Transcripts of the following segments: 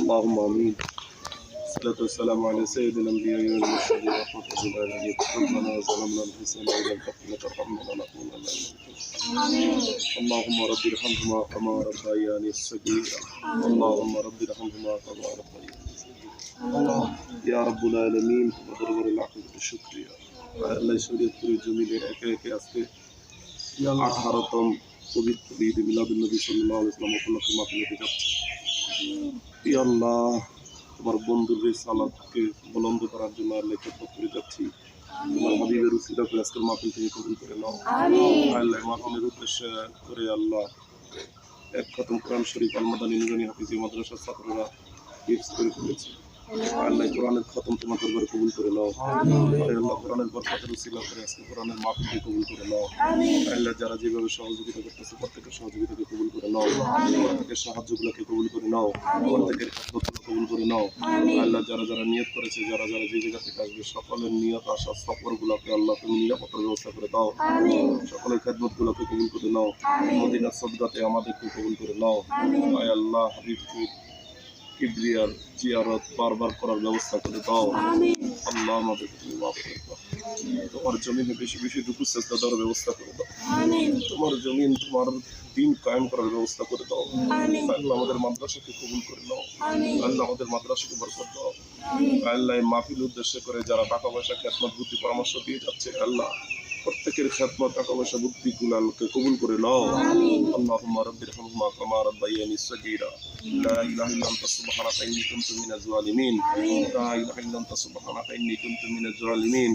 اللهم امين الصلاة والسلام على سيد الأنبياء والمرسلين ورحمة للعالمين ربنا ظلمنا أنفسنا وإن لم تغفر وترحمنا لنكونن من الخاسرين اللهم رب ارحمهما كما ربياني صغيرا اللهم رب ارحمهما كما ربياني صغيرا يا رب العالمين وضرب العقل بالشكر আল্লাহ শরীয়তপুরের জমিনে একে একে আজকে আঠারোতম পবিত্র ঈদ মিলাদুল নবী সাল্লাহ ইসলাম উপলক্ষে মাহফিলতে যাচ্ছে ই আল্লাহ তোমার বন্ধুর সালাদকে বলন্দ করার জন্য আল্লাহ খেদমত করে যাচ্ছি। তোমার হাবিবের উসিলা করে আজকের মাহফিল থেকে কবুল করে নাও। আল্লাহ মাহফিলের উদ্দেশ্যে করে আল্লাহ এক খতম কোরআন শরীফ আলমাদানি নুরানি হাফিজি মাদ্রাসার ছাত্ররা গিফট করে ফেলেছে আল্লাহ কোরআনের খতম তোমার দরবারে কবুল করে নাও। আল্লাহ কোরআনের বরকতের উসিলা করে আজকে কোরআনের মাহফিলকে কবুল করে নাও। আল্লাহ যারা যেভাবে সহযোগিতা করতেছে প্রত্যেকের সহযোগিতাকে কবুল করে নাও। প্রত্যেকের সাহায্যগুলোকে কবুল করে নাও। প্রত্যেকের খাদ্যগুলো কবুল করে নাও। আল্লাহ যারা যারা নিয়ত করেছে যারা যারা যে জায়গা থেকে আসবে সকলের নিয়ত আশা সফরগুলোকে আল্লাহ তুমি নিরাপত্তার ব্যবস্থা করে দাও। সকলের খেদমত গুলোকে কবুল করে নাও। মদিনার সদগাতে আমাদেরকে কবুল করে নাও। আয় আল্লাহ হাবিবকে কিবরিয়ার জিয়ারত বারবার করার ব্যবস্থা করে দাও। আল্লাহ আমাদেরকে মাফ করে দাও। তোমার জমিনে বেশি বেশি দুপুর চেষ্টা দেওয়ার ব্যবস্থা করে দাও। তোমার জমিন তোমার দিন কায়েম করার ব্যবস্থা করে দাও। আল্লাহ আমাদের মাদ্রাসাকে কবুল করে নাও। আল্লাহ আমাদের মাদ্রাসাকে বরকত দাও। আল্লাহ মাহফিল উদ্দেশ্য করে যারা টাকা পয়সা খেতমত বুদ্ধি পরামর্শ দিয়ে যাচ্ছে আল্লাহ প্রত্যেকের খেতমত টাকা পয়সা বুদ্ধি গুলালকে কবুল করে নাও اللهم رب ارحمهما كما ربياني صغيرا لا اله الا انت سبحانك اني كنت من الظالمين لا اله الا انت سبحانك اني كنت من الظالمين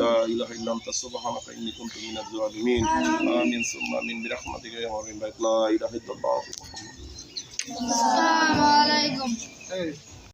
لا اله الا انت سبحانك اني كنت من الظالمين امين ثم امين برحمتك يا رب لا اله الا الله আসসালামু আলাইকুম এই